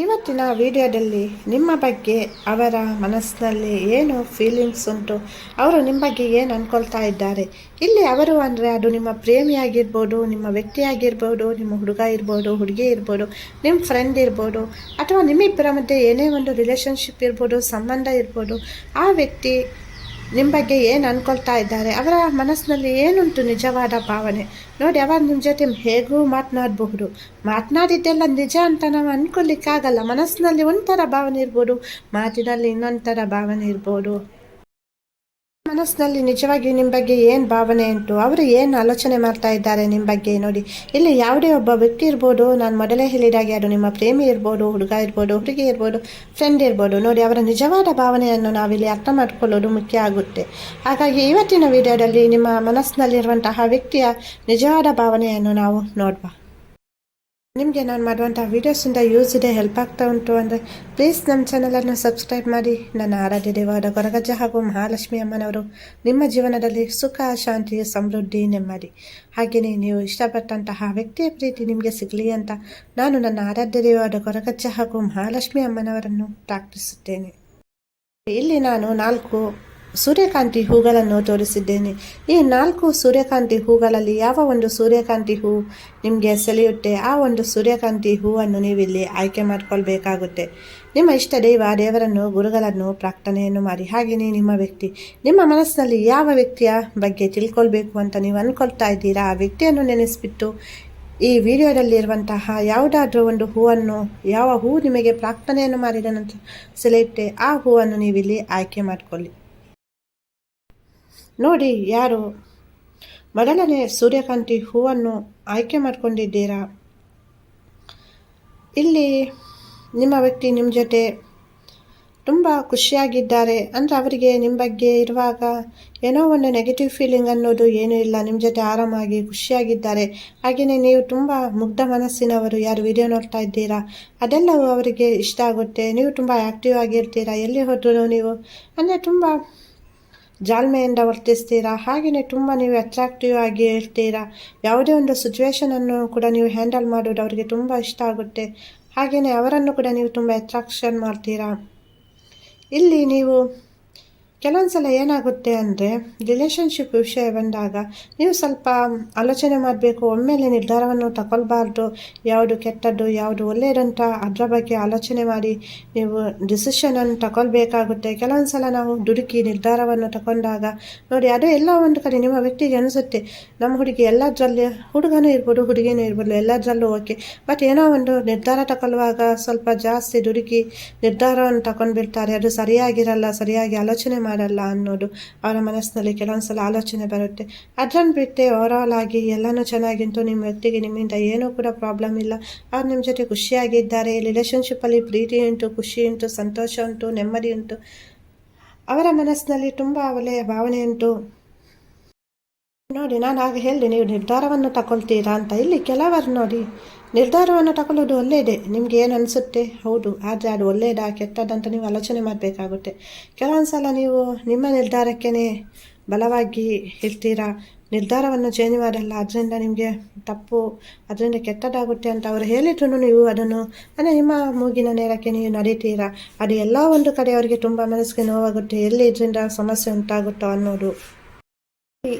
ಇವತ್ತಿನ ವಿಡಿಯೋದಲ್ಲಿ ನಿಮ್ಮ ಬಗ್ಗೆ ಅವರ ಮನಸ್ಸಿನಲ್ಲಿ ಏನು ಫೀಲಿಂಗ್ಸ್ ಉಂಟು? ಅವರು ನಿಮ್ಮ ಬಗ್ಗೆ ಏನು ಅಂದ್ಕೊಳ್ತಾ ಇದ್ದಾರೆ? ಇಲ್ಲಿ ಅವರು ಅಂದರೆ ಅದು ನಿಮ್ಮ ಪ್ರೇಮಿಯಾಗಿರ್ಬೋದು, ನಿಮ್ಮ ವ್ಯಕ್ತಿ ಆಗಿರ್ಬೋದು ನಿಮ್ಮ ಹುಡುಗ ಇರ್ಬೋದು, ಹುಡುಗಿ ಇರ್ಬೋದು, ನಿಮ್ಮ ಫ್ರೆಂಡ್ ಇರ್ಬೋದು, ಅಥವಾ ನಿಮ್ಮಿಬ್ಬರ ಮಧ್ಯೆ ಏನೇ ಒಂದು ರಿಲೇಷನ್ಶಿಪ್ ಇರ್ಬೋದು, ಸಂಬಂಧ ಇರ್ಬೋದು, ಆ ವ್ಯಕ್ತಿ ನಿಮ್ಮ ಬಗ್ಗೆ ಏನು ಅಂದ್ಕೊಳ್ತಾ ಇದ್ದಾರೆ? ಅವರ ಮನಸ್ಸಿನಲ್ಲಿ ಏನುಂಟು ನಿಜವಾದ ಭಾವನೆ? ನೋಡಿ, ಅವಾಗ ನಿಮ್ಮ ಜೊತೆ ಹೇಗೂ ಮಾತನಾಡಬಹುದು. ಮಾತನಾಡಿದ್ದೆಲ್ಲ ನಿಜ ಅಂತ ನಾವು ಅಂದ್ಕೊಳ್ಲಿಕ್ಕಾಗಲ್ಲ ಮನಸ್ಸಿನಲ್ಲಿ ಒಂಥರ ಭಾವನೆ ಇರ್ಬೋದು, ಮಾತಿನಲ್ಲಿ ಇನ್ನೊಂಥರ ಥರ ಭಾವನೆ ಇರ್ಬೋದು. ಮನಸ್ಸಿನಲ್ಲಿ ನಿಜವಾಗಿ ನಿಮ್ಮ ಬಗ್ಗೆ ಏನು ಭಾವನೆ ಉಂಟು? ಅವರು ಏನು ಆಲೋಚನೆ ಮಾಡ್ತಾ ಇದ್ದಾರೆ ನಿಮ್ಮ ಬಗ್ಗೆ ನೋಡಿ. ಇಲ್ಲಿ ಯಾವುದೇ ಒಬ್ಬ ವ್ಯಕ್ತಿ ಇರ್ಬೋದು, ನಾನು ಮೊದಲೇ ಹೇಳಿದಾಗೆ ಅದು ನಿಮ್ಮ ಪ್ರೇಮಿ ಇರ್ಬೋದು, ಹುಡುಗ ಇರ್ಬೋದು, ಹುಡುಗಿ ಇರ್ಬೋದು ಫ್ರೆಂಡ್ ಇರ್ಬೋದು. ನೋಡಿ, ಅವರ ನಿಜವಾದ ಭಾವನೆಯನ್ನು ನಾವಿಲ್ಲಿ ಅರ್ಥ ಮಾಡಿಕೊಳ್ಳೋದು ಮುಖ್ಯ ಆಗುತ್ತೆ. ಹಾಗಾಗಿ ಇವತ್ತಿನ ವಿಡಿಯೋದಲ್ಲಿ ನಿಮ್ಮ ಮನಸ್ಸಿನಲ್ಲಿರುವಂತಹ ವ್ಯಕ್ತಿಯ ನಿಜವಾದ ಭಾವನೆಯನ್ನು ನಾವು ನೋಡುವ. ನಿಮಗೆ ನಾನು ಮಾಡುವಂಥ ವೀಡಿಯೋಸಿಂದ ಯೂಸ್ ಇದೆ ಹೆಲ್ಪ್ ಆಗ್ತಾ ಉಂಟು ಅಂದರೆ ಪ್ಲೀಸ್ ನಮ್ಮ ಚಾನಲನ್ನು ಸಬ್ಸ್ಕ್ರೈಬ್ ಮಾಡಿ. ನನ್ನ ಆರಾಧ್ಯ ದೇವಾದ ಕೊರಗಜ್ಜ ಹಾಗೂ ಮಹಾಲಕ್ಷ್ಮಿ ಅಮ್ಮನವರು ನಿಮ್ಮ ಜೀವನದಲ್ಲಿ ಸುಖ, ಶಾಂತಿ, ಸಮೃದ್ಧಿ ನೆಮ್ಮದಿ. ಹಾಗೆಯೇ ನೀವು ಇಷ್ಟಪಟ್ಟಂತಹ ವ್ಯಕ್ತಿಯ ಪ್ರೀತಿ ನಿಮಗೆ ಸಿಗಲಿ ಅಂತ ನಾನು ನನ್ನ ಆರಾಧ್ಯ ದೇವಾದ ಕೊರಗಜ್ಜ ಹಾಗೂ ಮಹಾಲಕ್ಷ್ಮಿ ಅಮ್ಮನವರನ್ನು ಪ್ರಾರ್ಥಿಸುತ್ತೇನೆ. ಇಲ್ಲಿ ನಾನು ನಾಲ್ಕು ಸೂರ್ಯಕಾಂತಿ ಹೂಗಳನ್ನು ತೋರಿಸಿದ್ದೇನೆ. ಈ ನಾಲ್ಕು ಸೂರ್ಯಕಾಂತಿ ಹೂಗಳಲ್ಲಿ ಯಾವ ಒಂದು ಸೂರ್ಯಕಾಂತಿ ಹೂ ನಿಮಗೆ ಸೆಳೆಯುತ್ತೆ, ಆ ಒಂದು ಸೂರ್ಯಕಾಂತಿ ಹೂವನ್ನು ನೀವಿಲ್ಲಿ ಆಯ್ಕೆ ಮಾಡಿಕೊಳ್ಬೇಕಾಗುತ್ತೆ. ನಿಮ್ಮ ಇಷ್ಟ ದೈವ ದೇವರನ್ನು, ಗುರುಗಳನ್ನು, ಪ್ರಾರ್ಥನೆಯನ್ನು ಮಾಡಿ. ಹಾಗೆಯೇ ನಿಮ್ಮ ವ್ಯಕ್ತಿ. ನಿಮ್ಮ ಮನಸ್ಸಿನಲ್ಲಿ ಯಾವ ವ್ಯಕ್ತಿಯ ಬಗ್ಗೆ ತಿಳ್ಕೊಳ್ಬೇಕು ಅಂತ ನೀವು ಅಂದ್ಕೊಳ್ತಾ ಇದ್ದೀರಾ? ಆ ವ್ಯಕ್ತಿಯನ್ನು ನೆನೆಸಿಬಿಟ್ಟು ಈ ವಿಡಿಯೋದಲ್ಲಿರುವಂತಹ ಯಾವುದಾದ್ರೂ ಒಂದು ಹೂವನ್ನು, ಯಾವ ಹೂ ನಿಮಗೆ ಪ್ರಾರ್ಥನೆಯನ್ನು ಮಾಡಿದ ನಂತರ ಸೆಲೆಕ್ಟೆ ಆ ಹೂವನ್ನು ನೀವಿಲ್ಲಿ ಆಯ್ಕೆ ಮಾಡಿಕೊಳ್ಳಿ. ನೋಡಿ, ಯಾರು? ಮೊದಲನೇ ಸೂರ್ಯಕಾಂತಿ ಹೂವನ್ನು ಆಯ್ಕೆ ಮಾಡಿಕೊಂಡಿದ್ದೀರಾ? ಇಲ್ಲಿ ನಿಮ್ಮ ವ್ಯಕ್ತಿ ನಿಮ್ಮ ಜೊತೆ ತುಂಬ ಖುಷಿಯಾಗಿದ್ದಾರೆ. ಅಂದರೆ ಅವರಿಗೆ ನಿಮ್ಮ ಬಗ್ಗೆ ಇರುವಾಗ ಏನೋ ಒಂದು ನೆಗೆಟಿವ್ ಫೀಲಿಂಗ್ ಅನ್ನೋದು ಏನೂ ಇಲ್ಲ. ನಿಮ್ಮ ಜೊತೆ ಆರಾಮಾಗಿ ಖುಷಿಯಾಗಿದ್ದಾರೆ. ಹಾಗೆಯೇ ನೀವು ತುಂಬ ಮುಗ್ಧ ಮನಸ್ಸಿನವರು. ಯಾರು ವಿಡಿಯೋ ನೋಡ್ತಾ ಇದ್ದೀರಾ? ಅದೆಲ್ಲವೂ ಅವರಿಗೆ ಇಷ್ಟ ಆಗುತ್ತೆ. ನೀವು ತುಂಬ ಆ್ಯಕ್ಟಿವ್ ಆಗಿರ್ತೀರಾ? ಎಲ್ಲಿ ಹೋದರೂ ನೀವು? ಅಂದರೆ ತುಂಬ ಜಾಲ್ಮೆಯಿಂದ ವರ್ತಿಸ್ತೀರಾ? ಹಾಗೆಯೇ ತುಂಬ ನೀವು ಅಟ್ರಾಕ್ಟಿವ್ ಆಗಿ ಇರ್ತೀರಾ ಯಾವುದೇ ಒಂದು ಸಿಚುವೇಶನನ್ನು ಕೂಡ ನೀವು ಹ್ಯಾಂಡಲ್ ಮಾಡೋದು ಅವರಿಗೆ ತುಂಬ ಇಷ್ಟ ಆಗುತ್ತೆ. ಹಾಗೆಯೇ ಅವರನ್ನು ಕೂಡ ನೀವು ತುಂಬ ಅಟ್ರಾಕ್ಷನ್ ಮಾಡ್ತೀರಾ? ಇಲ್ಲಿ ನೀವು ಕೆಲವೊಂದು ಸಲ ಏನಾಗುತ್ತೆ ಅಂದರೆ ರಿಲೇಷನ್ಶಿಪ್ ವಿಷಯ ಬಂದಾಗ ನೀವು ಸ್ವಲ್ಪ ಆಲೋಚನೆ ಮಾಡಬೇಕು, ಒಮ್ಮೆಲೆ ನಿರ್ಧಾರವನ್ನು ತಗೊಳ್ಬಾರ್ದು. ಯಾವುದು ಕೆಟ್ಟದ್ದು, ಯಾವುದು ಒಳ್ಳೆಯದಂತ ಅದರ ಬಗ್ಗೆ ಆಲೋಚನೆ ಮಾಡಿ ನೀವು ಡಿಸಿಷನನ್ನು ತಗೊಳ್ಬೇಕಾಗುತ್ತೆ. ಕೆಲವೊಂದು ಸಲ ನಾವು ದುಡುಕಿ ನಿರ್ಧಾರವನ್ನು ತಗೊಂಡಾಗ ನೋಡಿ ಅದೇ ಎಲ್ಲ ಒಂದು ಕಡೆ ನಿಮ್ಮ ವ್ಯಕ್ತಿಗೆ ಅನಿಸುತ್ತೆ. ನಮ್ಮ ಹುಡುಗಿ ಎಲ್ಲದರಲ್ಲಿ ಹುಡುಗನೂ ಇರ್ಬೋದು, ಹುಡುಗಿನೂ ಇರ್ಬೋದು, ಎಲ್ಲದರಲ್ಲೂ ಓಕೆ ಬಟ್ ಏನೋ ಒಂದು ನಿರ್ಧಾರ ತಗೊಳ್ಳುವಾಗ ಸ್ವಲ್ಪ ಜಾಸ್ತಿ ದುಡುಕಿ ನಿರ್ಧಾರವನ್ನು ತಗೊಂಡ್ಬಿಡ್ತಾರೆ. ಅದು ಸರಿಯಾಗಿರಲ್ಲ, ಸರಿಯಾಗಿ ಆಲೋಚನೆ ಮಾಡಲ್ಲ ಅನ್ನೋದು ಅವರ ಮನಸ್ಸಿನಲ್ಲಿ ಕೆಲವೊಂದು ಸಲ ಆಲೋಚನೆ ಬರುತ್ತೆ. ಅದನ್ನು ಬಿಟ್ಟೆ ಓವರಾಲ್ ಆಗಿ ಎಲ್ಲನೂ ಚೆನ್ನಾಗಿಂತು ನಿಮ್ಮ ವ್ಯಕ್ತಿಗೆ ನಿಮ್ಮಿಂದ ಏನೂ ಕೂಡ ಪ್ರಾಬ್ಲಮ್ ಇಲ್ಲ. ಅವ್ರು ನಿಮ್ಮ ಜೊತೆ ಖುಷಿಯಾಗಿದ್ದಾರೆ ರಿಲೇಷನ್ಶಿಪ್ಪಲ್ಲಿ ಪ್ರೀತಿ ಉಂಟು, ಖುಷಿ ಉಂಟು, ಸಂತೋಷ ಉಂಟು, ನೆಮ್ಮದಿ ಉಂಟು. ಅವರ ಮನಸ್ಸಿನಲ್ಲಿ ತುಂಬ ಒಳ್ಳೆಯ ಭಾವನೆ ಉಂಟು. ನೋಡಿ, ನಾನು ಆಗ ಹೇಳಿದೆ, ನೀವು ನಿರ್ಧಾರವನ್ನು ತಗೊಳ್ತೀರಾ ಅಂತ. ಇಲ್ಲಿ ಕೆಲವರು ನೋಡಿ, ನಿರ್ಧಾರವನ್ನು ತಗೊಳ್ಳೋದು ಒಳ್ಳೆಯದೇ. ನಿಮ್ಗೆ ಏನು ಅನಿಸುತ್ತೆ? ಹೌದು, ಆದರೆ ಅದು ಒಳ್ಳೆಯದಾ ಕೆಟ್ಟದಂತ ನೀವು ಆಲೋಚನೆ ಮಾಡಬೇಕಾಗುತ್ತೆ. ಕೆಲವೊಂದು ಸಲ ನೀವು ನಿಮ್ಮ ನಿರ್ಧಾರಕ್ಕೇ ಬಲವಾಗಿ ಇರ್ತೀರಾ ನಿರ್ಧಾರವನ್ನು ಚೇಂಜ್ ಮಾಡಲ್ಲ ಅದರಿಂದ ನಿಮಗೆ ತಪ್ಪು, ಅದರಿಂದ ಕೆಟ್ಟದಾಗುತ್ತೆ ಅಂತ ಅವರು ಹೇಳಿದ್ರು ನೀವು ಅದನ್ನು, ಅಂದರೆ ನಿಮ್ಮ ಮೂಗಿನ ನೇರಕ್ಕೆ ನೀವು ನಡೀತೀರಾ? ಅದು ಎಲ್ಲ ಒಂದು ಕಡೆ ಅವರಿಗೆ ತುಂಬ ಮನಸ್ಸಿಗೆ ನೋವಾಗುತ್ತೆ, ಎಲ್ಲಿ ಇದರಿಂದ ಸಮಸ್ಯೆ ಉಂಟಾಗುತ್ತೋ ಅನ್ನೋದು.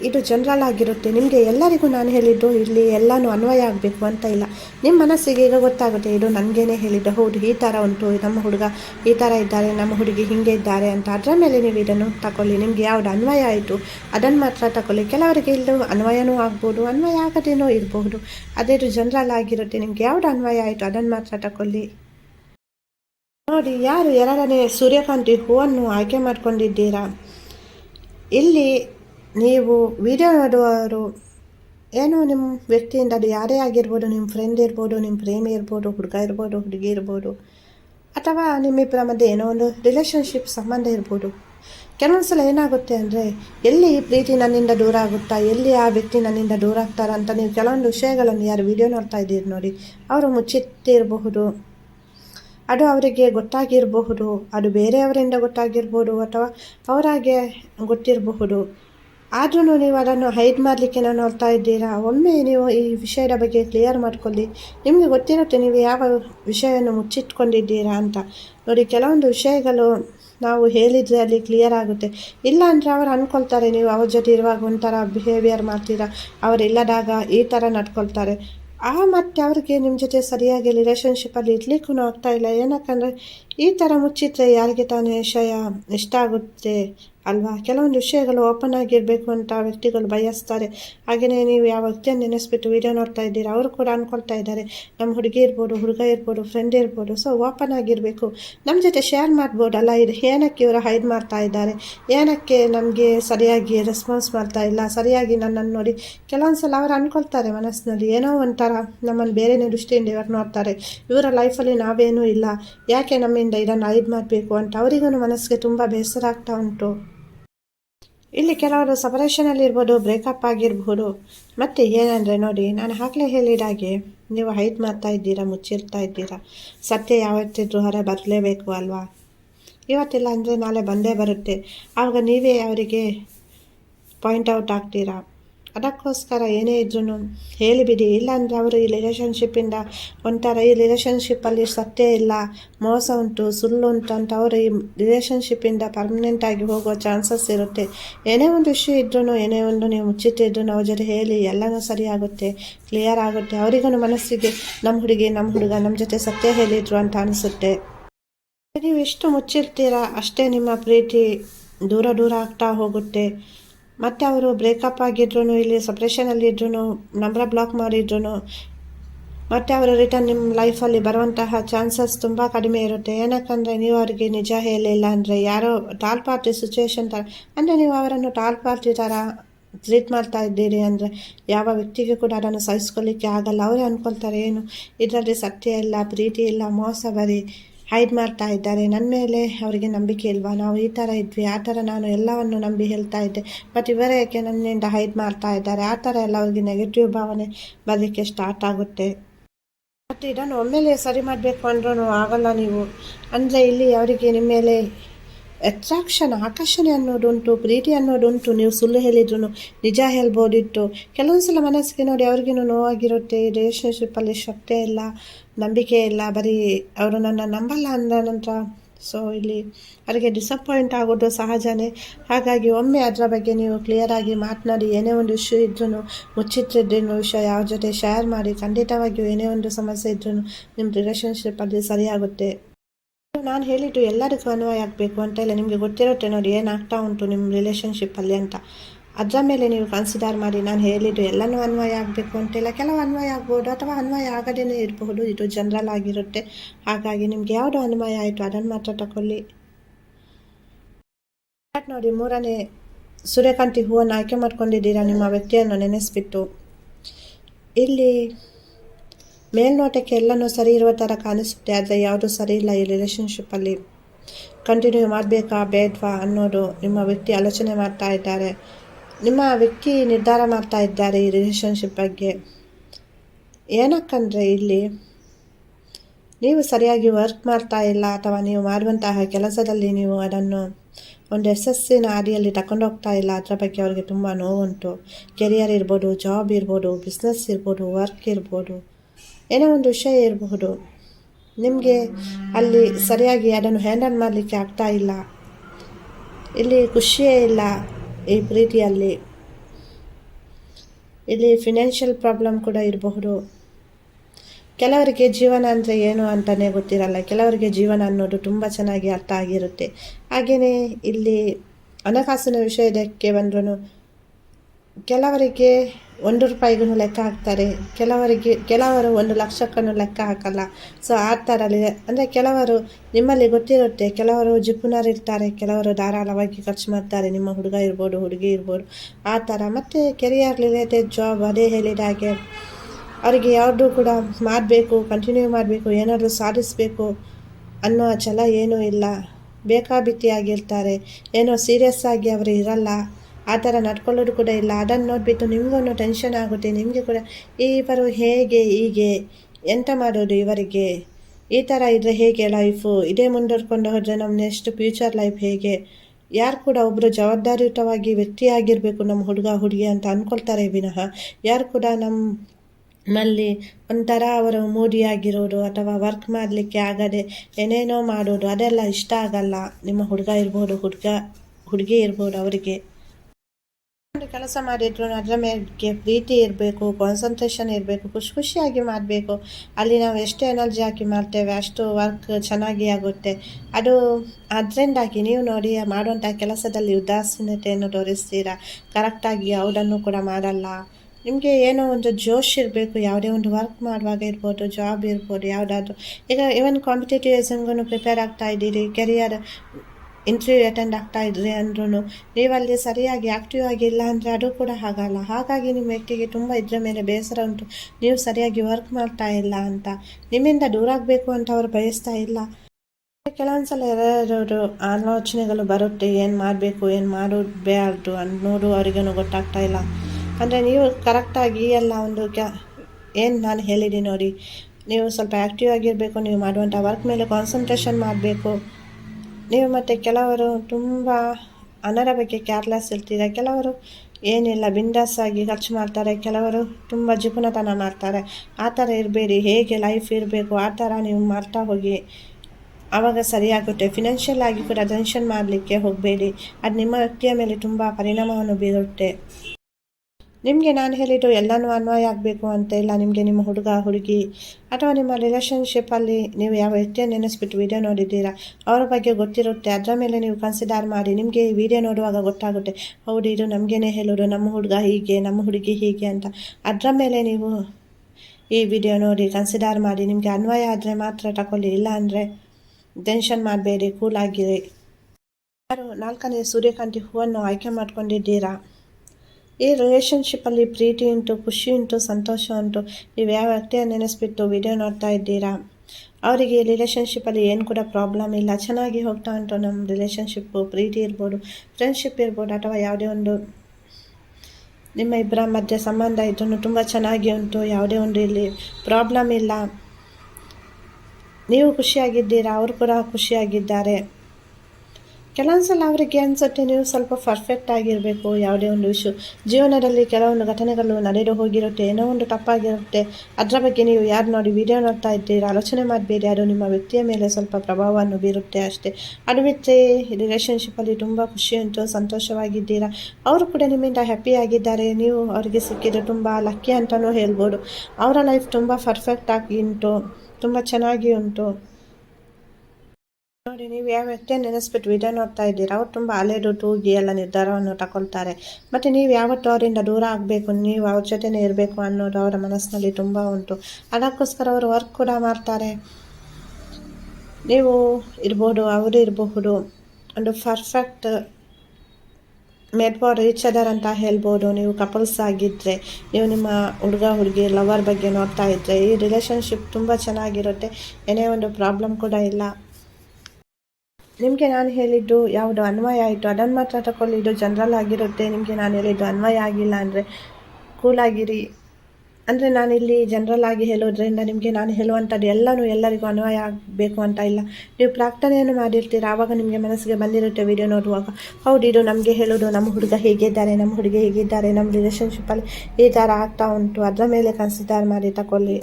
ಇದು ಜನರಲ್ ಆಗಿರುತ್ತೆ. ನಿಮಗೆ ಎಲ್ಲರಿಗೂ ನಾನು ಹೇಳಿದ್ದು ಇಲ್ಲಿ ಎಲ್ಲನೂ ಅನ್ವಯ ಆಗಬೇಕು ಅಂತ ಇಲ್ಲ. ನಿಮ್ಮ ಮನಸ್ಸಿಗೆ ಈಗ ಗೊತ್ತಾಗುತ್ತೆ, ಇದು ನನಗೇನೆ ಹೇಳಿದ್ದು. ಹೌದು, ಈ ಥರ ಉಂಟು, ನಮ್ಮ ಹುಡುಗ ಈ ಥರ ಇದ್ದಾರೆ, ನಮ್ಮ ಹುಡುಗಿ ಹಿಂಗೆ ಇದ್ದಾರೆ ಅಂತ ಅದರ ಮೇಲೆ ನೀವು ಇದನ್ನು ತಗೊಳ್ಳಿ ನಿಮಗೆ ಯಾವುದು ಅನ್ವಯ ಆಯಿತು ಅದನ್ನು ಮಾತ್ರ ತಗೊಳ್ಳಿ ಕೆಲವರಿಗೆ ಇಲ್ಲೂ ಅನ್ವಯನೂ ಆಗ್ಬೋದು, ಅನ್ವಯ ಆಗದೇನೋ ಇರಬಹುದು ಅದೇ ಜನರಲ್ ಆಗಿರುತ್ತೆ. ನಿಮಗೆ ಯಾವುದು ಅನ್ವಯ ಆಯಿತು ಅದನ್ನು ಮಾತ್ರ ತಗೊಳ್ಳಿ ನೋಡಿ, ಯಾರು ಎರಡನೇ ಸೂರ್ಯಕಾಂತಿ ಹೂವನ್ನು ಆಯ್ಕೆ ಮಾಡ್ಕೊಂಡಿದ್ದೀರಾ? ಇಲ್ಲಿ ನೀವು ವಿಡಿಯೋ ನೋಡುವವರು ಏನೋ ನಿಮ್ಮ ವ್ಯಕ್ತಿಯಿಂದ ಅದು ಯಾರೇ ಆಗಿರ್ಬೋದು, ನಿಮ್ಮ ಫ್ರೆಂಡ್ ಇರ್ಬೋದು, ನಿಮ್ಮ ಪ್ರೇಮಿ ಇರ್ಬೋದು, ಹುಡುಗ ಇರ್ಬೋದು, ಹುಡುಗಿ ಇರ್ಬೋದು, ಅಥವಾ ನಿಮ್ಮಿಬ್ಬರ ಮಧ್ಯೆ ಏನೋ ಒಂದು ರಿಲೇಷನ್ಶಿಪ್ ಸಂಬಂಧ ಇರ್ಬೋದು. ಕೆಲವೊಂದು ಸಲ ಏನಾಗುತ್ತೆ ಅಂದರೆ, ಎಲ್ಲಿ ಈ ಪ್ರೀತಿ ನನ್ನಿಂದ ದೂರ ಆಗುತ್ತಾ, ಎಲ್ಲಿ ಆ ವ್ಯಕ್ತಿ ನನ್ನಿಂದ ದೂರ ಆಗ್ತಾರ ಅಂತ ನೀವು ಕೆಲವೊಂದು ವಿಷಯಗಳನ್ನು ಯಾರು ವಿಡಿಯೋ ನೋಡ್ತಾ ಇದ್ದೀರಿ ನೋಡಿ, ಅವರು ಮುಚ್ಚಿಟ್ಟಿರಬಹುದು. ಅದು ಅವರಿಗೆ ಗೊತ್ತಾಗಿರಬಹುದು, ಅದು ಬೇರೆಯವರಿಂದ ಗೊತ್ತಾಗಿರ್ಬೋದು ಅಥವಾ ಅವರಾಗೆ ಗೊತ್ತಿರಬಹುದು. ಆದ್ರೂ ನೀವು ಅದನ್ನು ಹೈಡ್ ಮಾಡಲಿಕ್ಕೆ ನಾನು ನೋಡ್ತಾ ಇದ್ದೀರಾ? ಒಮ್ಮೆ ನೀವು ಈ ವಿಷಯದ ಬಗ್ಗೆ ಕ್ಲಿಯರ್ ಮಾಡ್ಕೊಳ್ಳಿ. ನಿಮಗೆ ಗೊತ್ತಿರುತ್ತೆ ನೀವು ಯಾವ ವಿಷಯವನ್ನು ಮುಚ್ಚಿಟ್ಕೊಂಡಿದ್ದೀರಾ ಅಂತ. ನೋಡಿ, ಕೆಲವೊಂದು ವಿಷಯಗಳು ನಾವು ಹೇಳಿದರೆ ಅಲ್ಲಿ ಕ್ಲಿಯರ್ ಆಗುತ್ತೆ. ಇಲ್ಲ ಅಂದರೆ ಅವ್ರು ಅಂದ್ಕೊಳ್ತಾರೆ ನೀವು ಅವ್ರ ಜೊತೆ ಇರುವಾಗ ಒಂಥರ ಬಿಹೇವಿಯರ್ ಮಾಡ್ತೀರಾ, ಅವ್ರು ಇಲ್ಲದಾಗ ಈ ಥರ ನಡ್ಕೊಳ್ತಾರೆ. ಆ ಮತ್ತೆ ಅವ್ರಿಗೆ ನಿಮ್ಮ ಜೊತೆ ಸರಿಯಾಗಿ ರಿಲೇಷನ್ಶಿಪ್ಪಲ್ಲಿ ಇರ್ಲಿಕ್ಕೂ ಆಗ್ತಾಯಿಲ್ಲ ಏನಕ್ಕಂದರೆ ಈ ಥರ ಮುಚ್ಚಿದ್ರೆ ಯಾರಿಗೆ ತಾನೇ ವಿಷಯ ಇಷ್ಟ ಆಗುತ್ತೆ? ಅಲ್ವಾ? ಕೆಲವೊಂದು ವಿಷಯಗಳು ಓಪನ್ ಆಗಿರಬೇಕು ಅಂತ ವ್ಯಕ್ತಿಗಳು ಬಯಸ್ತಾರೆ. ಹಾಗೆಯೇ ನೀವು ಯಾವ ವ್ಯಕ್ತಿಯನ್ನು ನೆನೆಸ್ಬಿಟ್ಟು ವಿಡಿಯೋ ನೋಡ್ತಾ ಇದ್ದೀರಾ, ಅವರು ಕೂಡ ಅಂದ್ಕೊಳ್ತಾ ಇದ್ದಾರೆ. ನಮ್ಮ ಹುಡುಗಿ ಇರ್ಬೋದು, ಹುಡುಗ ಇರ್ಬೋದು ಫ್ರೆಂಡ್ ಇರ್ಬೋದು ಸೊ ಓಪನ್ ಆಗಿರಬೇಕು. ನಮ್ಮ ಜೊತೆ ಶೇರ್ ಮಾಡ್ಬೋದಲ್ಲ, ಇದು ಏನಕ್ಕೆ ಇವರು ಹೈಡ್ ಮಾಡ್ತಾ ಇದ್ದಾರೆ? ಏನಕ್ಕೆ ನಮಗೆ ಸರಿಯಾಗಿ ರೆಸ್ಪಾನ್ಸ್ ಮಾಡ್ತಾ ಇಲ್ಲ? ಸರಿಯಾಗಿ ನನ್ನನ್ನು ನೋಡಿ ಕೆಲವೊಂದು ಸಲ ಅವ್ರು ಅಂದ್ಕೊಳ್ತಾರೆ ಮನಸ್ಸಿನಲ್ಲಿ. ಏನೋ ಒಂಥರ ನಮ್ಮನ್ನು ಬೇರೆನೇ ದೃಷ್ಟಿಯಿಂದ ಇವರು ನೋಡ್ತಾರೆ. ಇವರ ಲೈಫಲ್ಲಿ ನಾವೇನೂ ಇಲ್ಲ. ಯಾಕೆ ನಮ್ಮಿಂದ ಇದನ್ನು ಹೈಡ್ ಮಾಡಬೇಕು ಅಂತ? ಅವರಿಗೂ ಮನಸ್ಸಿಗೆ ತುಂಬ ಬೇಸರ ಆಗ್ತಾ ಉಂಟು. ಇಲ್ಲಿ ಕೆಲವರು ಸಪರೇಷನಲ್ಲಿ ಇರ್ಬೋದು ಬ್ರೇಕಪ್ ಆಗಿರ್ಬೋದು. ಮತ್ತು ಏನಂದರೆ ನೋಡಿ, ನಾನು ಆಗಲೇ ಹೇಳಿದಾಗೆ ನೀವು ಹೈಟ್ ಮಾಡ್ತಾ ಇದ್ದೀರಾ, ಮುಚ್ಚಿರ್ತಾ ಇದ್ದೀರಾ, ಸತ್ಯ ಯಾವತ್ತಿದ್ರೂ ಹೊರ ಬರಲೇಬೇಕು ಅಲ್ವಾ? ಇವತ್ತಿಲ್ಲ ಅಂದರೆ ನಾಳೆ ಬಂದೇ ಬರುತ್ತೆ. ಆವಾಗ ನೀವೇ ಅವರಿಗೆ ಪಾಯಿಂಟ್ ಔಟ್ ಆಗ್ತೀರಾ ಅದಕ್ಕೋಸ್ಕರ ಏನೇ ಇದ್ರೂ ಹೇಳಿಬಿಡಿ ಇಲ್ಲಾಂದರೆ ಅವರು ಈ ರಿಲೇಷನ್ಶಿಪ್ಪಿಂದ ಒಂಥರ, ಈ ರಿಲೇಷನ್ಶಿಪ್ಪಲ್ಲಿ ಸತ್ಯ ಇಲ್ಲ, ಮೋಸ ಉಂಟು, ಸುಳ್ಳು ಉಂಟು ಅಂತ ಅವರು ಈ ರಿಲೇಷನ್ಶಿಪ್ಪಿಂದ ಪರ್ಮನೆಂಟಾಗಿ ಹೋಗೋ ಚಾನ್ಸಸ್ ಇರುತ್ತೆ. ಏನೇ ಒಂದು ಇಶ್ಯೂ ಇದ್ರೂ ಏನೇ ಒಂದು ನೀವು ಮುಚ್ಚಿಟ್ಟಿದ್ರು ಅವ್ರ ಜೊತೆ ಹೇಳಿ, ಎಲ್ಲನೂ ಸರಿಯಾಗುತ್ತೆ ಕ್ಲಿಯರ್ ಆಗುತ್ತೆ. ಅವರಿಗೂ ಮನಸ್ಸಿಗೆ ನಮ್ಮ ಹುಡುಗಿ ನಮ್ಮ ಹುಡುಗ ನಮ್ಮ ಜೊತೆ ಸತ್ಯ ಹೇಳಿದ್ರು ಅಂತ ಅನಿಸುತ್ತೆ. ನೀವು ಎಷ್ಟು ಮುಚ್ಚಿರ್ತೀರಾ, ಅಷ್ಟೇ ನಿಮ್ಮ ಪ್ರೀತಿ ದೂರ ದೂರ ಆಗ್ತಾ ಹೋಗುತ್ತೆ. ಮತ್ತು ಅವರು ಬ್ರೇಕಪ್ ಆಗಿದ್ರು ಇಲ್ಲಿ ಸಪ್ರೇಷನಲ್ಲಿ ಇದ್ರೂ ನಂಬರ್ ಬ್ಲಾಕ್ ಮಾಡಿದ್ರು ಮತ್ತು ಅವರು ರಿಟರ್ನ್ ನಿಮ್ಮ ಲೈಫಲ್ಲಿ ಬರುವಂತಹ ಚಾನ್ಸಸ್ ತುಂಬ ಕಡಿಮೆ ಇರುತ್ತೆ. ಏನಕ್ಕಂದರೆ ನೀವು ಅವರಿಗೆ ನಿಜ ಹೇಳಿಲ್ಲ ಅಂದರೆ, ಯಾರೋ ಟಾಲ್ ಪಾರ್ಟಿ ಸಿಚುವೇಶನ್ ಥರ ಅಂದರೆ ನೀವು ಅವರನ್ನು ಟಾಲ್ ಪಾರ್ಟಿ ಥರ ಟ್ರೀಟ್ ಮಾಡ್ತಾ ಇದ್ದೀರಿ ಅಂದರೆ, ಯಾವ ವ್ಯಕ್ತಿಗೂ ಕೂಡ ಅದನ್ನು ಸಹಿಸ್ಕೊಳ್ಳಿಕ್ಕೆ ಆಗಲ್ಲ. ಅವರೇ ಅಂದ್ಕೊಳ್ತಾರೆ, ಏನು, ಇದರಲ್ಲಿ ಸತ್ಯ ಇಲ್ಲ, ಪ್ರೀತಿ ಇಲ್ಲ, ಮೋಸ ಬರೀ ಹೈಡ್ ಮಾಡ್ತಾ ಇದ್ದಾರೆ. ನನ್ನ ಮೇಲೆ ಅವರಿಗೆ ನಂಬಿಕೆ ಇಲ್ವಾ? ನಾವು ಈ ಥರ ಇದ್ವಿ, ಆ ಥರ ನಾನು ಎಲ್ಲವನ್ನು ನಂಬಿ ಹೇಳ್ತಾ ಇದ್ದೆ. ಬಟ್ ಇವರೇ ಯಾಕೆ ನನ್ನಿಂದ ಹೈಡ್ ಮಾಡ್ತಾ ಇದ್ದಾರೆ? ಆ ಥರ ಎಲ್ಲ ಅವ್ರಿಗೆ ನೆಗೆಟಿವ್ ಭಾವನೆ ಬರಲಿಕ್ಕೆ ಸ್ಟಾರ್ಟ್ ಆಗುತ್ತೆ. ಮತ್ತು ಇದನ್ನು ಒಮ್ಮೆಲೆ ಸರಿ ಮಾಡಬೇಕು ಅಂದ್ರೂ ಆಗಲ್ಲ ನೀವು. ಅಂದರೆ ಇಲ್ಲಿ ಅವರಿಗೆ ನಿಮ್ಮ ಮೇಲೆ ಅಟ್ರಾಕ್ಷನ್ ಆಕರ್ಷಣೆ ಅನ್ನೋದುಂಟು, ಪ್ರೀತಿ ಅನ್ನೋದುಂಟು, ನೀವು ಸುಳ್ಳು ಹೇಳಿದ್ರು ನಿಜ ಹೇಳ್ಬೋದಿತ್ತು. ಕೆಲವೊಂದು ಸಲ ಮನಸ್ಸಿಗೆ ನೋಡಿ ಅವ್ರಿಗೇನು ನೋವಾಗಿರುತ್ತೆ ರಿಲೇಷನ್ಶಿಪ್ಪಲ್ಲಿ ಶಕ್ತಿ ಇಲ್ಲ, ನಂಬಿಕೆ ಇಲ್ಲ, ಬರೀ ಅವರು ನನ್ನ ನಂಬಲ್ಲ ಅಂದ ನಂತರ ಸೊ ಇಲ್ಲಿ ಅವರಿಗೆ ಡಿಸಪಾಯಿಂಟ್ ಆಗೋದು ಸಹಜನೇ. ಹಾಗಾಗಿ ಒಮ್ಮೆ ಅದರ ಬಗ್ಗೆ ನೀವು ಕ್ಲಿಯರಾಗಿ ಮಾತನಾಡಿ, ಏನೇ ಒಂದು ಇಶ್ಯೂ ಇದ್ರೂ ಮುಚ್ಚಿಟ್ಟಿದ್ದೇನು ವಿಷಯ ಯಾವ ಜೊತೆ ಶೇರ್ ಮಾಡಿ, ಖಂಡಿತವಾಗಿಯೂ ಏನೇ ಒಂದು ಸಮಸ್ಯೆ ಇದ್ರೂ ನಿಮ್ಮ ರಿಲೇಷನ್ಶಿಪ್ಪಲ್ಲಿ ಸರಿಯಾಗುತ್ತೆ. ನಾನು ಹೇಳಿದ್ದು ಎಲ್ಲರಿಗೂ ಅನ್ವಯ ಆಗಬೇಕು ಅಂತ ಇಲ್ಲ, ನಿಮಗೆ ಗೊತ್ತಿರುತ್ತೆ ನೋಡಿ, ಏನಾಗ್ತಾ ಉಂಟು ನಿಮ್ಮ ರಿಲೇಷನ್ಶಿಪ್ಪಲ್ಲಿ ಅಂತ. ಅದರ ಮೇಲೆ ನೀವು ಕನ್ಸಿಡರ್ ಮಾಡಿ, ನಾನು ಹೇಳಿದ್ದು ಎಲ್ಲನೂ ಅನ್ವಯ ಆಗಬೇಕು ಅಂತಿಲ್ಲ ಕೆಲವು ಅನ್ವಯ ಆಗ್ಬೋದು ಅಥವಾ ಅನ್ವಯ ಆಗದೇನೆ ಇರಬಹುದು, ಇದು ಜನರಲ್ ಆಗಿರುತ್ತೆ. ಹಾಗಾಗಿ ನಿಮ್ಗೆ ಯಾವುದು ಅನ್ವಯ ಆಯಿತು ಅದನ್ನು ಮಾತ್ರ ತಗೊಳ್ಳಿ ನೋಡಿ, ಮೂರನೇ, ಸೂರ್ಯಕಾಂತಿ ಹೂವನ್ನು ಆಯ್ಕೆ ಮಾಡ್ಕೊಂಡಿದ್ದೀರಾ ನಿಮ್ಮ ವ್ಯಕ್ತಿಯನ್ನು ನೆನೆಸ್ಬಿಟ್ಟು. ಇಲ್ಲಿ ಮೇಲ್ನೋಟಕ್ಕೆ ಎಲ್ಲನೂ ಸರಿ ಇರುವ ಥರ ಕಾಣಿಸುತ್ತೆ, ಆದರೆ ಯಾವುದೂ ಸರಿ ಇಲ್ಲ ಈ ರಿಲೇಷನ್ಶಿಪ್ಪಲ್ಲಿ ಕಂಟಿನ್ಯೂ ಮಾಡಬೇಕಾ, ಬೇಡವಾ ಅನ್ನೋದು ನಿಮ್ಮ ವ್ಯಕ್ತಿ ಆಲೋಚನೆ ಮಾಡ್ತಾ ಇದ್ದಾರೆ. ನಿಮ್ಮ ವ್ಯಕ್ತಿ ನಿರ್ಧಾರ ಮಾಡ್ತಾ ಇದ್ದಾರೆ ಈ ರಿಲೇಷನ್ಶಿಪ್ ಬಗ್ಗೆ. ಏನಕ್ಕಂದರೆ ಇಲ್ಲಿ ನೀವು ಸರಿಯಾಗಿ ವರ್ಕ್ ಮಾಡ್ತಾ ಇಲ್ಲ ಅಥವಾ ನೀವು ಮಾಡುವಂತಹ ಕೆಲಸದಲ್ಲಿ ನೀವು ಅದನ್ನು ಒಂದು ಯಶಸ್ಸಿನ ಹಾದಿಯಲ್ಲಿ ತಗೊಂಡೋಗ್ತಾ ಇಲ್ಲ, ಅದರ ಬಗ್ಗೆ ಅವರಿಗೆ ತುಂಬ ನೋವುಂಟು. ಕೆರಿಯರ್ ಇರ್ಬೋದು ಜಾಬ್ ಇರ್ಬೋದು ಬಿಸ್ನೆಸ್ ಇರ್ಬೋದು ವರ್ಕ್ ಇರ್ಬೋದು. ಏನೋ ಒಂದು ವಿಷಯ ಇರಬಹುದು. ನಿಮಗೆ ಅಲ್ಲಿ ಸರಿಯಾಗಿ ಅದನ್ನು ಹ್ಯಾಂಡಲ್ ಮಾಡಲಿಕ್ಕೆ ಆಗ್ತಾ ಇಲ್ಲ. ಇಲ್ಲಿ ಖುಷಿಯೇ ಇಲ್ಲ ಈ ಪ್ರೀತಿಯಲ್ಲಿ. ಇಲ್ಲಿ ಫಿನಾನ್ಷಿಯಲ್ ಪ್ರಾಬ್ಲಮ್ ಕೂಡ ಇರಬಹುದು. ಕೆಲವರಿಗೆ ಜೀವನ ಅಂದರೆ ಏನು ಅಂತಲೇ ಗೊತ್ತಿರಲ್ಲ. ಕೆಲವರಿಗೆ ಜೀವನ ಅನ್ನೋದು ತುಂಬ ಚೆನ್ನಾಗಿ ಅರ್ಥ ಆಗಿರುತ್ತೆ. ಹಾಗೆಯೇ ಇಲ್ಲಿ ಹಣಕಾಸಿನ ವಿಷಯಕ್ಕೆ ಬಂದರೂ ಕೆಲವರಿಗೆ ಒಂದು ರೂಪಾಯಿಗೂ ಲೆಕ್ಕ ಹಾಕ್ತಾರೆ. ಕೆಲವರಿಗೆ, ಕೆಲವರು ಒಂದು ಲಕ್ಷಕ್ಕೂ ಲೆಕ್ಕ ಹಾಕಲ್ಲ. ಸೊ ಆ ಥರ ಅಂದರೆ ಕೆಲವರು ನಿಮ್ಮಲ್ಲಿ ಗೊತ್ತಿರುತ್ತೆ, ಕೆಲವರು ಇರ್ತಾರೆ ಕೆಲವರು ಧಾರಾಳವಾಗಿ ಖರ್ಚು ಮಾಡ್ತಾರೆ. ನಿಮ್ಮ ಹುಡುಗ ಇರ್ಬೋದು, ಹುಡುಗಿ ಇರ್ಬೋದು. ಆ ಥರ. ಮತ್ತು ಕೆರಿಯರ್ ರಿಲೇಟೆಡ್ ಜಾಬ್ ಅದೇ ಹೇಳಿದ ಹಾಗೆ ಅವರಿಗೆ ಯಾವುದು ಕೂಡ ಮಾಡಬೇಕು ಕಂಟಿನ್ಯೂ ಮಾಡಬೇಕು, ಏನಾದರೂ ಸಾಧಿಸಬೇಕು ಅನ್ನೋ ಛಲ ಏನೂ ಇಲ್ಲ. ಬೇಕಾಬಿಟ್ಟಿಯಾಗಿರ್ತಾರೆ ಏನೋ ಸೀರಿಯಸ್ ಆಗಿ ಅವರು ಇರಲ್ಲ. ಆ ಥರ ನಡ್ಕೊಳ್ಳೋದು ಕೂಡ ಇಲ್ಲ. ಅದನ್ನು ನೋಡಿಬಿಟ್ಟು ನಿಮಗೂ ಟೆನ್ಷನ್ ಆಗುತ್ತೆ. ನಿಮಗೆ ಕೂಡ ಇವರು ಹೇಗೆ, ಹೀಗೆ, ಎಂತ ಮಾಡೋದು ಇವರಿಗೆ? ಈ ಥರ ಇದ್ದರೆ ಹೇಗೆ ಲೈಫು ಇದೇ ಮುಂದುವರ್ಕೊಂಡು ಹೋದರೆ ನಮ್ಮ ನೆಕ್ಸ್ಟ್ ಫ್ಯೂಚರ್ ಲೈಫ್ ಹೇಗೆ? ಯಾರು ಕೂಡ ಒಬ್ಬರು ಜವಾಬ್ದಾರಿಯುತವಾಗಿ ವ್ಯಕ್ತಿಯಾಗಿರಬೇಕು ನಮ್ಮ ಹುಡುಗ, ಹುಡುಗಿ ಅಂತ ಅಂದ್ಕೊಳ್ತಾರೆ ವಿನಃ. ಯಾರು ಕೂಡ ನಮ್ಮ ನಮ್ಮಲ್ಲಿ ಒಂಥರ ಅವರು ಮೂಡಿಯಾಗಿರೋದು ಅಥವಾ ವರ್ಕ್ ಮಾಡಲಿಕ್ಕೆ ಆಗದೆ ಏನೇನೋ ಮಾಡೋದು ಅದೆಲ್ಲ ಇಷ್ಟ ಆಗಲ್ಲ. ನಿಮ್ಮ ಹುಡುಗ ಇರ್ಬೋದು, ಹುಡುಗ, ಹುಡುಗಿ ಇರ್ಬೋದು ಅವರಿಗೆ. ಕೆಲಸ ಮಾಡಿದ್ರು ಅದರ ಮೇಲೆ ಪ್ರೀತಿ ಇರಬೇಕು ಕಾನ್ಸಂಟ್ರೇಷನ್ ಇರಬೇಕು, ಖುಷಿ ಖುಷಿಯಾಗಿ ಮಾಡಬೇಕು. ಅಲ್ಲಿ ನಾವು ಎಷ್ಟು ಎನರ್ಜಿ ಹಾಕಿ ಮಾಡ್ತೇವೆ, ಅಷ್ಟು ವರ್ಕ್ ಚೆನ್ನಾಗಿ ಆಗುತ್ತೆ. ಅದು ಅದರಿಂದಾಗಿ ನೀವು ನೋಡಿ ಮಾಡುವಂಥ ಕೆಲಸದಲ್ಲಿ ಉದಾಸೀನತೆಯನ್ನು ತೋರಿಸ್ತೀರಾ? ಕರೆಕ್ಟಾಗಿ ಯಾವುದನ್ನು ಕೂಡ ಮಾಡಲ್ಲ. ನಿಮಗೆ ಏನೋ ಒಂದು ಜೋಶ್ ಇರಬೇಕು, ಯಾವುದೇ ಒಂದು ವರ್ಕ್ ಮಾಡುವಾಗ ಇರ್ಬೋದು ಜಾಬ್ ಇರ್ಬೋದು, ಯಾವುದಾದ್ರು. ಈಗ ಇವನ್ ಕಾಂಪಿಟೇಟಿವ್ ಎಕ್ಸಾಮ್ಗೂ ಪ್ರಿಪೇರ್ ಆಗ್ತಾ ಇದ್ದೀರಿ ಕೆರಿಯರ್ ಇಂಟರ್ವ್ಯೂ ಅಟೆಂಡ್ ಆಗ್ತಾ ಇದ್ರಿ ಅಂದ್ರೂ ನೀವಲ್ಲಿ ಸರಿಯಾಗಿ ಆ್ಯಕ್ಟಿವ್ ಆಗಿಲ್ಲ ಅಂದರೆ ಅದು ಕೂಡ ಹಾಗಲ್ಲ. ಹಾಗಾಗಿ ನಿಮ್ಮ ವ್ಯಕ್ತಿಗೆ ತುಂಬ ಇದ್ರ ಮೇಲೆ ಬೇಸರ ಉಂಟು. ನೀವು ಸರಿಯಾಗಿ ವರ್ಕ್ ಮಾಡ್ತಾ ಇಲ್ಲ ಅಂತ. ನಿಮ್ಮಿಂದ ದೂರ ಆಗಬೇಕು ಅಂತ ಅವರು ಬಯಸ್ತಾ ಇಲ್ಲ. ಕೆಲವೊಂದು ಸಲ ಯಾರು ಆಲೋಚನೆಗಳು ಬರುತ್ತೆ, ಏನು ಮಾಡಬೇಕು, ಏನು ಮಾಡೋದು ಬೇಡದು ಅನ್ನೋದು ಅವರಿಗೇನು ಗೊತ್ತಾಗ್ತಾ ಇಲ್ಲ. ಅಂದರೆ ನೀವು ಕರೆಕ್ಟಾಗಿ ಎಲ್ಲ ಒಂದು ಕ್ಯಾ, ಏನು ನಾನು ಹೇಳಿದ್ದೀನಿ ನೋಡಿ. ನೀವು ಸ್ವಲ್ಪ ಆ್ಯಕ್ಟಿವ್ ಆಗಿರಬೇಕು, ನೀವು ಮಾಡುವಂಥ ವರ್ಕ್ ಮೇಲೆ ಕಾನ್ಸಂಟ್ರೇಷನ್ ಮಾಡಬೇಕು. ನೀವು ಮತ್ತು ಕೆಲವರು ತುಂಬ ಅನರ ಬಗ್ಗೆ ಕೇರ್ಲೆಸ್ ಇರ್ತೀರ, ಕೆಲವರು ಏನಿಲ್ಲ ಬಿಂದಾಸಾಗಿ ಖರ್ಚು ಮಾಡ್ತಾರೆ, ಕೆಲವರು ತುಂಬ ಜಿಪುಣತನ ಮಾಡ್ತಾರೆ. ಆ ಥರ ಇರಬೇಡಿ, ಹೇಗೆ ಲೈಫ್ ಇರಬೇಕು, ಆ ಥರ ನೀವು ಮಾಡ್ತಾ ಹೋಗಿ. ಆವಾಗ ಸರಿಯಾಗುತ್ತೆ. ಫಿನಾನ್ಷಿಯಲ್ ಆಗಿ ಕೂಡ ಟೆನ್ಷನ್ ಮಾಡಲಿಕ್ಕೆ ಹೋಗಬೇಡಿ. ಅದು ನಿಮ್ಮ ವ್ಯಕ್ತಿಯ ಮೇಲೆ ತುಂಬ ಪರಿಣಾಮವನ್ನು ಬೀರುತ್ತೆ. ನಿಮಗೆ ನಾನು ಹೇಳಿದ್ದು ಎಲ್ಲನೂ ಅನ್ವಯ ಆಗಬೇಕು ಅಂತ ಇಲ್ಲ, ನಿಮಗೆ ನಿಮ್ಮ ಹುಡುಗ, ಹುಡುಗಿ ಅಥವಾ ನಿಮ್ಮ ರಿಲೇಷನ್ಶಿಪ್ಪಲ್ಲಿ ನೀವು ಯಾವ ವ್ಯಕ್ತಿಯನ್ನು ನೆನೆಸ್ಬಿಟ್ಟು ವಿಡಿಯೋ ನೋಡಿದ್ದೀರಾ, ಅವರ ಬಗ್ಗೆ ಗೊತ್ತಿರುತ್ತೆ. ಅದರ ಮೇಲೆ ನೀವು ಕನ್ಸಿಡರ್ ಮಾಡಿ, ನಿಮಗೆ ಈ ವಿಡಿಯೋ ನೋಡುವಾಗ ಗೊತ್ತಾಗುತ್ತೆ, ಹೌದು, ಇದು ನಮಗೇನೆ ಹೇಳೋದು, ನಮ್ಮ ಹುಡುಗ ಹೀಗೆ, ನಮ್ಮ ಹುಡುಗಿ ಹೀಗೆ ಅಂತ. ಅದರ ಮೇಲೆ ನೀವು ಈ ವಿಡಿಯೋ ನೋಡಿ ಕನ್ಸಿಡರ್ ಮಾಡಿ, ನಿಮಗೆ ಅನ್ವಯ ಆದರೆ ಮಾತ್ರ ತಗೊಳ್ಳಿ ಇಲ್ಲ ಅಂದರೆ ಟೆನ್ಷನ್ ಮಾಡಬೇಡಿ ಕೂಲಾಗಿರಿ ಯಾರು ನಾಲ್ಕನೇ ಸೂರ್ಯಕಾಂತಿ ಹೂವನ್ನು ಆಯ್ಕೆ ಮಾಡ್ಕೊಂಡಿದ್ದೀರಾ? ಈ ರಿಲೇಷನ್ಶಿಪ್ಪಲ್ಲಿ ಪ್ರೀತಿ ಉಂಟು, ಖುಷಿ ಉಂಟು, ಸಂತೋಷ ಉಂಟು. ನೀವು ಯಾವ ವ್ಯಕ್ತಿಯನ್ನು ನೆನೆಸ್ಬಿಟ್ಟು ವಿಡಿಯೋ ನೋಡ್ತಾ ಇದ್ದೀರಾ? ಅವರಿಗೆ ರಿಲೇಷನ್ಶಿಪ್ಪಲ್ಲಿ ಏನು ಕೂಡ ಪ್ರಾಬ್ಲಮ್ ಇಲ್ಲ. ಚೆನ್ನಾಗಿ ಹೋಗ್ತಾ ಉಂಟು ನಮ್ಮ ರಿಲೇಷನ್ಶಿಪ್ಪು ಪ್ರೀತಿ ಇರ್ಬೋದು ಫ್ರೆಂಡ್ಶಿಪ್ ಇರ್ಬೋದು ಅಥವಾ ಯಾವುದೇ ಒಂದು. ನಿಮ್ಮ ಇಬ್ಬರ ಮಧ್ಯೆ ಸಂಬಂಧ ಇದನ್ನು ತುಂಬ ಚೆನ್ನಾಗಿ ಉಂಟು, ಯಾವುದೇ ಒಂದು ಇಲ್ಲಿ ಪ್ರಾಬ್ಲಮ್ ಇಲ್ಲ. ನೀವು ಖುಷಿಯಾಗಿದ್ದೀರಾ? ಅವರು ಕೂಡ ಖುಷಿಯಾಗಿದ್ದಾರೆ. ಕೆಲವೊಂದು ಸಲ ಅವರಿಗೆ ಅನಿಸುತ್ತೆ ನೀವು ಸ್ವಲ್ಪ ಪರ್ಫೆಕ್ಟ್ ಆಗಿರಬೇಕು, ಯಾವುದೇ ಒಂದು ವಿಷಯ ಜೀವನದಲ್ಲಿ ಕೆಲವೊಂದು ಘಟನೆಗಳು ನಡೆದು ಹೋಗಿರುತ್ತೆ, ಏನೋ ಒಂದು ತಪ್ಪಾಗಿರುತ್ತೆ. ಅದರ ಬಗ್ಗೆ ನೀವು ಯಾರು ನೋಡಿ ವಿಡಿಯೋ ನೋಡ್ತಾ ಇದ್ದೀರಿ, ಆಲೋಚನೆ ಮಾಡಬೇಡಿ. ಅದು ನಿಮ್ಮ ವ್ಯಕ್ತಿಯ ಮೇಲೆ ಸ್ವಲ್ಪ ಪ್ರಭಾವವನ್ನು ಬೀರುತ್ತೆ ಅಷ್ಟೇ. ಅದು ಬಿಟ್ಟರೆ ರಿಲೇಷನ್ಶಿಪ್ಪಲ್ಲಿ ತುಂಬ ಖುಷಿ ಉಂಟು ಸಂತೋಷವಾಗಿದ್ದೀರಾ. ಅವರು ಕೂಡ ನಿಮ್ಮಿಂದ ಹ್ಯಾಪಿ ಆಗಿದ್ದಾರೆ. ನೀವು ಅವರಿಗೆ ಸಿಕ್ಕಿದ್ದು ತುಂಬ ಲಕ್ಕಿ ಅಂತಲೂ ಹೇಳ್ಬೋದು. ಅವರ ಲೈಫ್ ತುಂಬ ಪರ್ಫೆಕ್ಟ್ ಆಗಿ ಉಂಟು, ತುಂಬ ಚೆನ್ನಾಗಿ ಉಂಟು. ನೋಡಿ, ನೀವು ಯಾವ ವ್ಯಕ್ತಿಯ ನೆನೆಸ್ಬಿಟ್ಟು ವಿಡಿಯೋ ನೋಡ್ತಾ ಇದ್ದೀರಾ? ಅವ್ರು ತುಂಬ ಅಲೆದು, ತೂಗಿ ಎಲ್ಲ ನಿರ್ಧಾರವನ್ನು ತಗೊಳ್ತಾರೆ. ಮತ್ತು ನೀವು ಯಾವತ್ತು ಅವರಿಂದ ದೂರ ಆಗಬೇಕು, ನೀವು ಅವ್ರ ಜೊತೆನೇ ಇರಬೇಕು ಅನ್ನೋದು ಅವರ ಮನಸ್ಸಿನಲ್ಲಿ ತುಂಬ ಉಂಟು. ಅದಕ್ಕೋಸ್ಕರ ಅವರು ವರ್ಕ್ ಕೂಡ ಮಾಡ್ತಾರೆ. ನೀವು ಇರ್ಬೋದು, ಅವರು ಇರಬಹುದು. ಒಂದು perfect made for each other ಅಂತ ಹೇಳ್ಬೋದು. ನೀವು ಕಪಲ್ಸ್ ಆಗಿದ್ದರೆ ನೀವು ನಿಮ್ಮ ಹುಡುಗ, ಹುಡುಗಿ ಲವರ್ ಬಗ್ಗೆ ನೋಡ್ತಾ ಇದ್ದರೆ ಈ ರಿಲೇಷನ್ಶಿಪ್ ತುಂಬ ಚೆನ್ನಾಗಿರುತ್ತೆ. ಏನೇ ಒಂದು ಪ್ರಾಬ್ಲಮ್ ಕೂಡ ಇಲ್ಲ. ನಿಮಗೆ ನಾನು ಹೇಳಿದ್ದು ಯಾವುದು ಅನ್ವಯ ಆಯಿತು? ಅದನ್ನು ಮಾತ್ರ ತಗೊಳ್ಳಿ ಇದು ಜನರಲ್ ಆಗಿರುತ್ತೆ. ನಿಮಗೆ ನಾನು ಹೇಳಿದ್ದು ಅನ್ವಯ ಆಗಿಲ್ಲ ಅಂದರೆ ಕೂಲಾಗಿರಿ ಅಂದರೆ ನಾನಿಲ್ಲಿ ಜನರಲ್ ಆಗಿ ಹೇಳೋದ್ರಿಂದ ನಿಮಗೆ ನಾನು ಹೇಳುವಂಥದ್ದು ಎಲ್ಲನೂ ಎಲ್ಲರಿಗೂ ಅನ್ವಯ ಆಗಬೇಕು ಅಂತ ಇಲ್ಲ. ನೀವು ಪ್ರಾರ್ಥನೆಯನ್ನು ಮಾಡಿರ್ತೀರ? ಆವಾಗ ನಿಮಗೆ ಮನಸ್ಸಿಗೆ ಬಂದಿರುತ್ತೆ ವಿಡಿಯೋ ನೋಡುವಾಗ. ಹೌದು, ಇದು ನಮಗೆ ಹೇಳೋದು. ನಮ್ಮ ಹುಡುಗ ಹೇಗಿದ್ದಾರೆ? ನಮ್ಮ ಹುಡುಗಿ ಹೇಗಿದ್ದಾರೆ? ನಮ್ಮ ರಿಲೇಷನ್ಶಿಪ್ಪಲ್ಲಿ ಈ ಥರ ಆಗ್ತಾ ಉಂಟು. ಅದರ ಮೇಲೆ ಕನ್ಸಿಡರ್ ಮಾಡಿ ತಗೊಳ್ಳಿ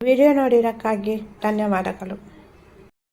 ವಿಡಿಯೋ ನೋಡಿರೋಕ್ಕಾಗಿ ಧನ್ಯವಾದಗಳು.